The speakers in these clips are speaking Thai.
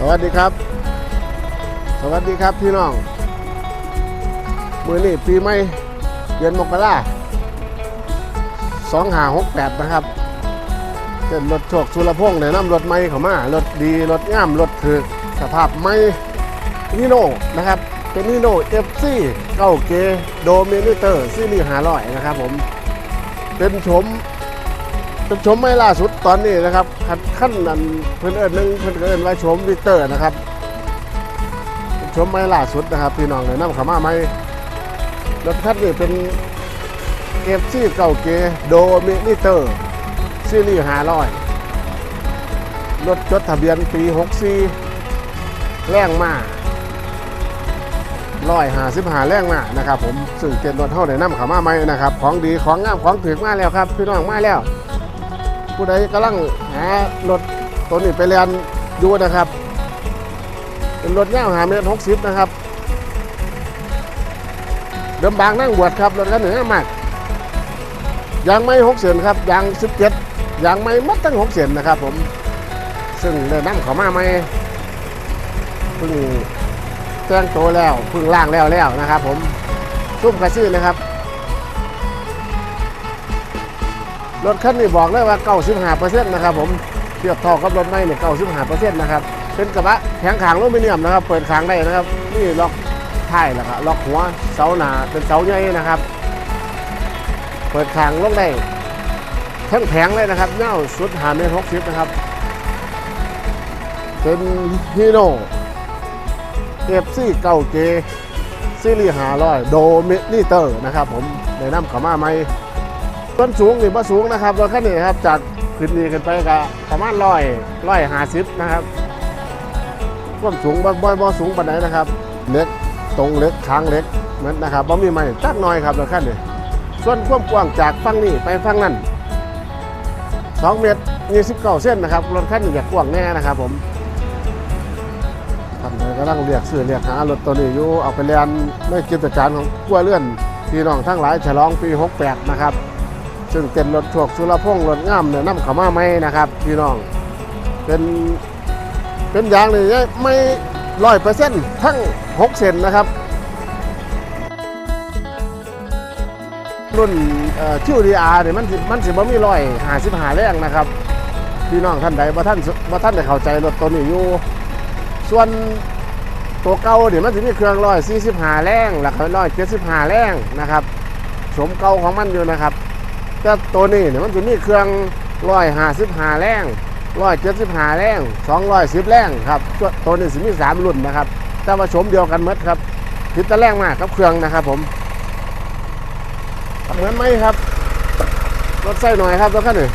สวัสดีครับ สวัสดีครับพี่น้องมือนี้ปีใหม่เดือนมกราสองหาหกแปดนะครับเป็นรถโชคสุรพงษ์เนี่ยนำรถใหม่เข้ามารถดีรถงามรถถือสภาพใหม่นิโน่นะครับ เป็นนิโน่เอฟซีเก้าเกโดมินิเตอร์ซีรีส์หาร้อยนะครับผม เป็นชม เป็นชมไม่ล่าสุดตอนนี้นะครับขั้นขั้นนั้นเพื่อนเอิญนึงเพื่อนเอิญว่าชมวิเตอร์นะครับชมไม่ล่าสุดนะครับ พี่น้องเลยน้ำขามาไหมรถคันนี้เป็นเอฟซีเก่าเกโดมินิเตอร์ซีรีส์ห้าร้อยรถจดทะเบียนปี64แรงมากร้อยหาสิบหาแรงมากนะครับผมซึ่งเป็นรถเท่าไหร่นำขามาไหมนะครับ ของดีของงามของถึกมาแล้วครับ พี่น้องมาแล้ว ผู้ใดกำลังหารถตัวนี้ไปเรียนอยู่นะครับ เป็นรถย่างหาเมตรหกสิบนะครับ เดิมบางนั่งบวชครับรถคันหนึ่งมากยางไม่หกเสียนครับยางสิบเจ็ดยางไม่มัดตั้งหกเสียนนะครับ ผม ซึ่งได้นั่งเขามาไม่เพิ่งแจ้งโตแล้วเพิ่งล่างแล้วแล้วนะครับ ผมซุ้มกระซี่นะครับ รถคันนี้บอกเลยว่า95%นะครับผมเทียบเท่ากับรถใหม่เนี่ย95%นะครับเป็นกระบะแข็งขางอลูมิเนียมนะครับ เปิดขางได้นะครับนี่ล็อกท้ายแล้วก็ล็อกหัวเสาหนาเป็นเสาใหญ่นะครับ เปิดขางลงได้ทั้งแผงเลยนะครับเน่าสุดหาเมตรหกสิบนะครับเป็นฮีโน่เอฟซีเก่าเกซีรีหาร้อยโดมินิเตอร์นะครับผมในน้ำขามาไหม ต้นสูงหรือว่าสูงนะครับรถคันนี้ครับจากขึ้นนี้ขึ้นไปก็ประมาณร้อยร้อยห้าสิบนะครับความสูงบ่บ่บ่สูงปานไหนนะครับเล็กตรงเล็กค้างเล็กเหมือนนะครับบ่มีไม้จักน้อยครับรถคันนี้ส่วนความกว้างจากฝั่งนี้ไปฝั่งนั้น2เมตร29เส้นนะครับรถคันนี้อยากกว้างแน่นะครับผมท่านใดกำลังเรียกซื้อเรียกหารถตัวนี้อยู่เอาไปเรียนในกิจการของกัวเลื่อนพี่น้องทั้งหลายฉลองปี 68 นะครับ ซึ่งเป็นรถโชคสุรพงษ์รถงามเนี่ยน้ำข้ามาไหมนะครับพี่น้อง เป็นเป็นยางนี่ไม่ร้อยเปอร์เซ็นต์ทั้งหกเซนนะครับ รุ่นชิวดีอาร์เนี่ยมันมันสิบ่มีร้อยหาสิบหาแรงนะครับ พี่น้องท่านใดบ่ท่านบ่ท่านได้เข้าใจรถตัวนี้อยู่ ส่วนตัวเก่าเดี๋ยวมันจะมีเครื่องร้อยสี่สิบหาแรงหลักร้อยเจ็ดสิบหาแรงนะครับ สมเก่าของมันอยู่นะครับ แต่ตัวนี้เนี่ยมันจะมีเครื่องร้อยห้าสิบห้าแรงร้อยเจ็ดสิบห้าแรงสองร้อยสิบแรงครับตัวตัวนี้สิมีสามรุ่นนะครับ แต่ว่าชมเดียวกันหมดครับพิดแตะแรงมากครับเครื่องนะครับผม เหมือนไหมครับ รถไส้หน่อยครับตัวคันนี้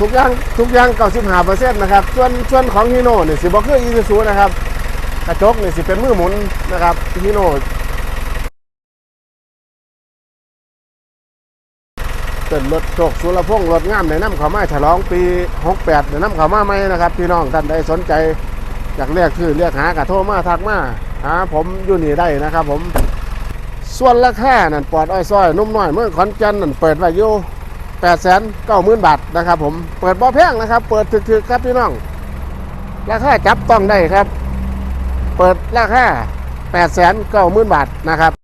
ทุกอย่างทุกอย่างเก้าสิบห้าเปอร์เซ็นต์นะครับส่วนส่วนของฮีโน่เนี่ยสิบอกคืออีซูซูนะครับกระจกเนี่ยสิเป็นมือหมุนนะครับฮีโน่ เป็นรถโชคสุรพงษ์รถงามในน้ำขามาฉลองปี68ในน้ำขามาไหมนะครับพี่น้องท่านใดสนใจอยากเรียกชื่อเรียกหากระโทรมาทักมาหาผมอยู่นี่ได้นะครับ ผมส่วนราคานั่นปอดอ้อยซอยนุ่มน้อยเมื่อขอนแก่นนั่นเปิดไว้อยู่8 9 0 0 0 0บาทนะครับ ผมเปิดบ่แพงนะครับ เปิดถึกๆครับพี่น้อง ราคาจับต้องได้ครับ เปิดราคา8 9 0 0 0 0บาทนะครับ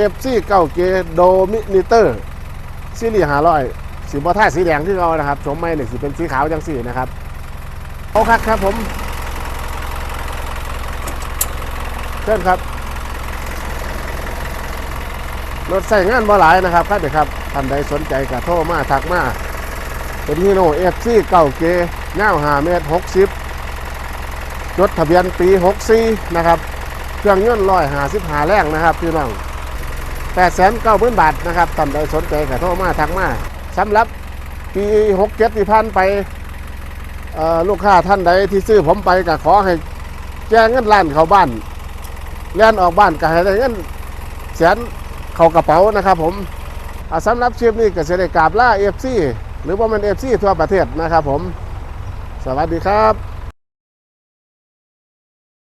เอฟซีเก้าเกโดมินิเตอร์ซีรีส์หาร้อยสีบอท่าสีแดงที่เรานะครับชมไม่เนี่ยสีเป็นสีขาวจังสีนะครับโอคักครับผมเชิญครับรถใส่งานบ่หลายนะครับครับเดี๋ยครับท่านใดสนใจก็โทรมาทักมาเป็นฮีโน่เอฟซีเก้าเกเง่าหาเมตรหกสิบจดทะเบียนปีหกสี่นะครับ เครื่องยนต์ร้อยหาสิบหาแรงนะครับพี่น้อง แปดแสนเก้าหมื่นบาทนะครับท่านใดสนใจก็โทรมาทักมาสำหรับปีหกเจ็ดที่ผ่านไปลูกค้าท่านใดที่ซื้อผมไปก็ขอให้แจ้งเงินล้านเข้าบ้านแล่นออกบ้านก็ให้ได้เงินแสนเข้ากระเป๋านะครับ ผมสำหรับคลิปนี้ก็จะได้กราบล่าเอฟซีหรือว่ามันเอฟซีทั่วประเทศนะครับผม สวัสดีครับ